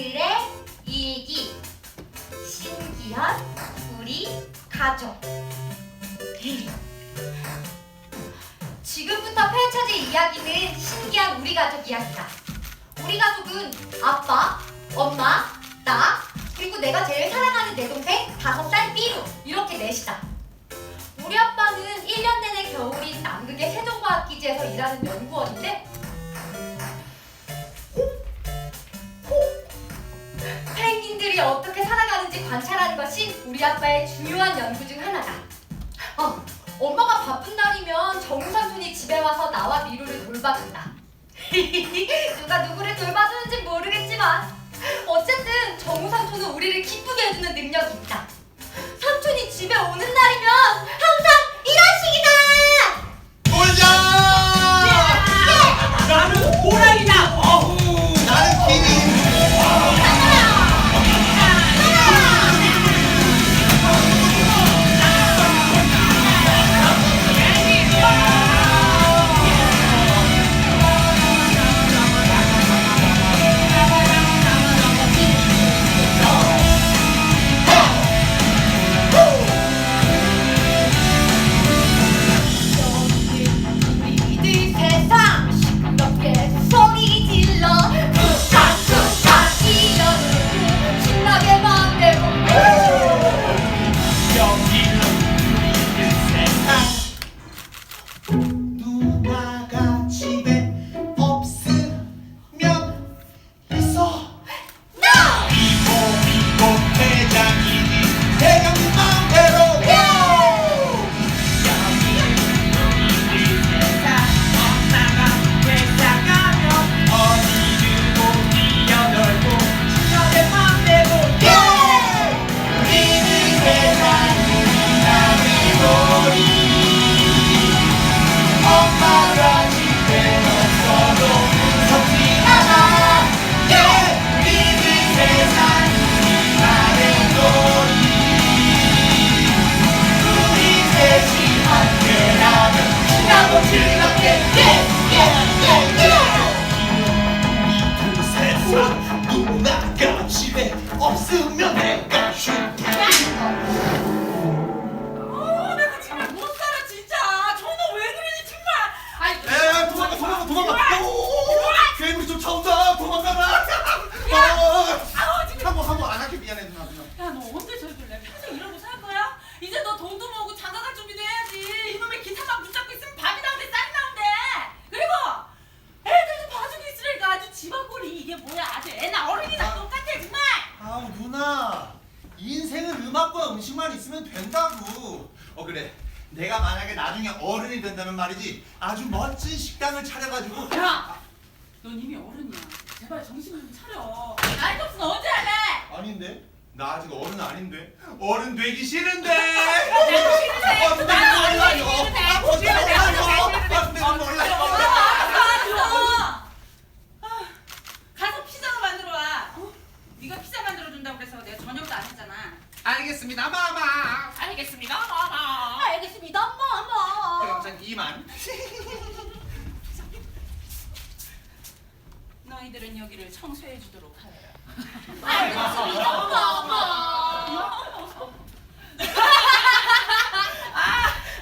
아들의 일기. 신기한 우리 가족. 지금부터 펼쳐질 이야기는 신기한 우리 가족 이야기다. 우리 가족은 아빠, 엄마, 나 그리고 내가 제일 사랑하는 내 동생 다섯 살 삐루. 이렇게 넷이다. 우리 아빠는 1년 내내 겨울인 남극의 세종과학기지에서 일하는 관찰하는 것이 우리 아빠의 중요한 연구 중 하나다. 어, 엄마가 바쁜 날이면 정삼촌이 집에 와서 나와 미루를 돌봐준다. 누가 누구를 돌봐주는지 모르겠지만 어쨌든 정우삼촌은 우리를 기쁘게 해주는 능력이 있다. 삼촌이 집에 오는 날이면 항상 이런 식이다. 놀자! 나는 호랑이다. 어후. 우 만약에 나중에 어른이 된다면 말이지 아주 멋진 식당을 차려가지고 야, 넌 이미 어른이야. 제발 정신 좀 차려. 없으면 언제 할래? 아닌데 나 아직 어른 아닌데 어른 되기 싫은데 나도 싫은데. 어, 나도 몰라요 싫은데. 아, 근데 싫은데. 몰라요 싫은데. 아, 근데 몰라요 알았어. 아, 가서 피자나 만들어 와. 어? 네가 피자 만들어 준다고 그래서 내가 저녁도 안 했잖아. 알겠습니다 마마 알겠습니다, 마마. 알겠습니다, 마마. 그럼 전 이만 너희들은 여기를 청소해 주도록 하여라. 알겠습니다, 마마.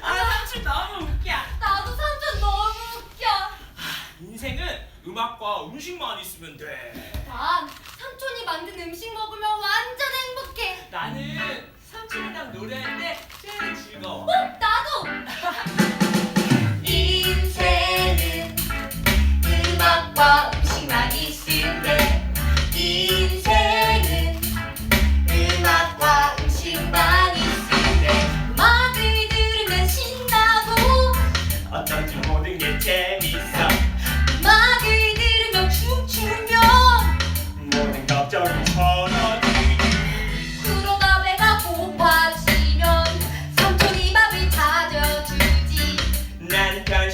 아, 삼촌 너무 웃겨. 나도 삼촌 너무 웃겨. 인생은 음악과 음식만 있으면 돼. 난 삼촌이 만든 음식 먹으면 완전 행복해. 나는 삼촌이랑 노래할 때 제일 즐거워. 나도.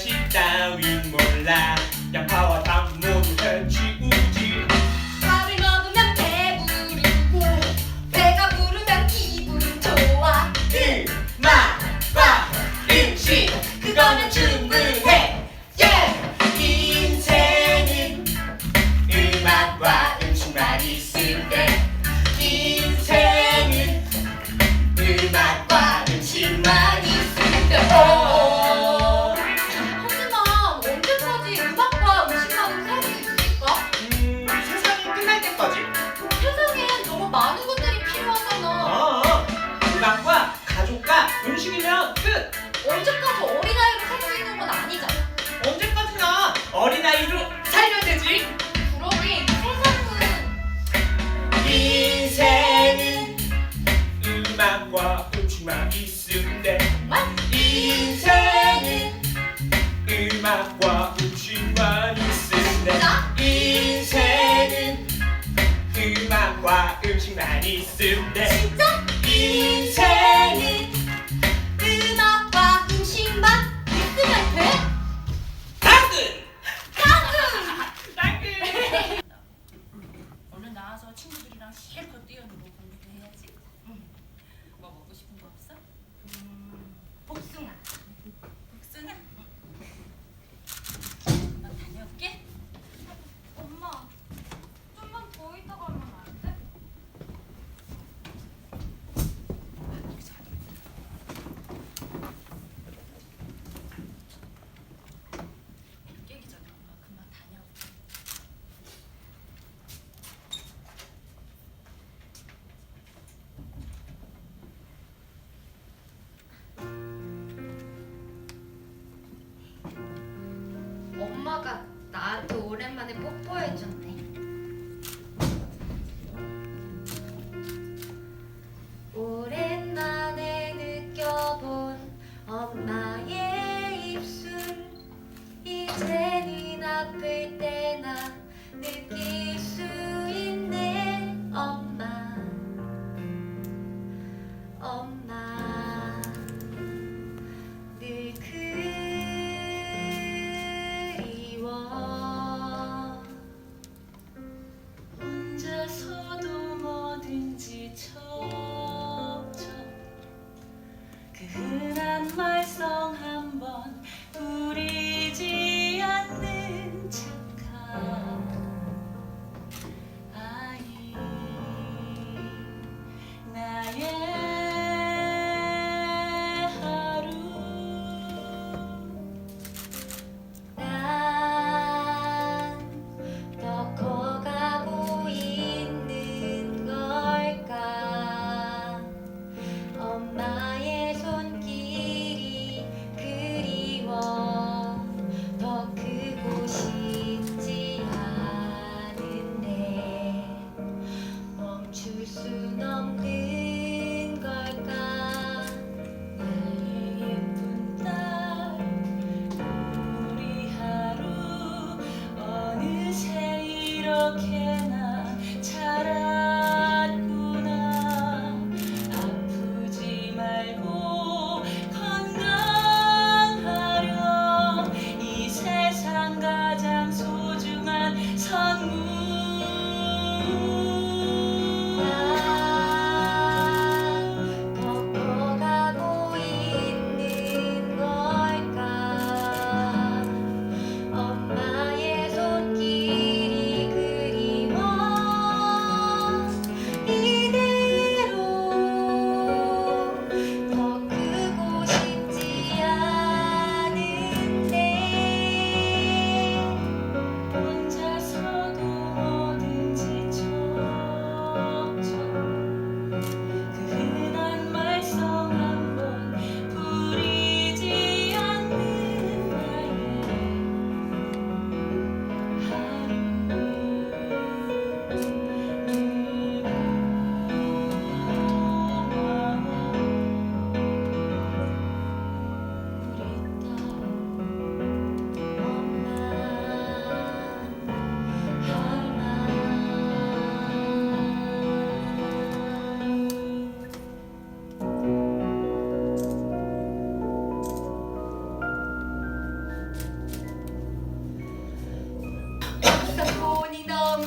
chita, une molasse. 어린아이로 살면 되지. 그러니 세상은 인생은 음악과 음식만 있을때 뭐? 인생은 음악과 음식만 있을때 뭐? 인생은 음악과 음식만 있을때 진짜? 인생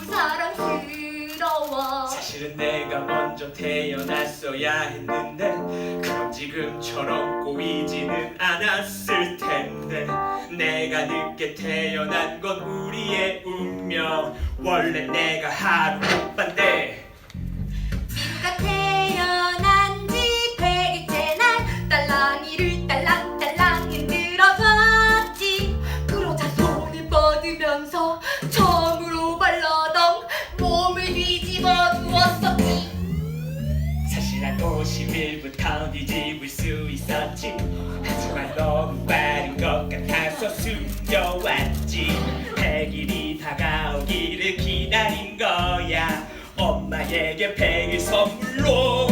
사랑스러워. 사실은 내가 먼저 태어났어야 했는데 그럼 지금처럼 꼬이지는 않았을 텐데 내가 늦게 태어난 건 우리의 운명. 원래 내가 하루 오빠인데 백일이 다가오기를 기다린 거야. 엄마에게 백일 선물로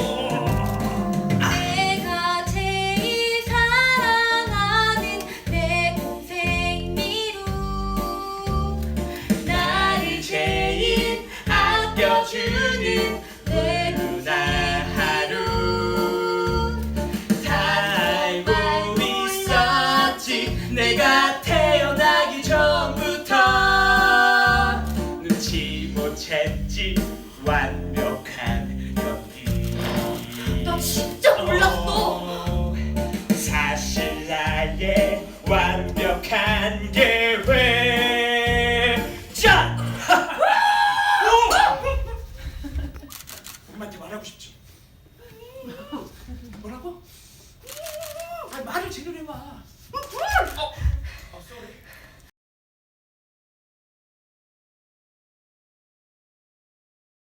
and.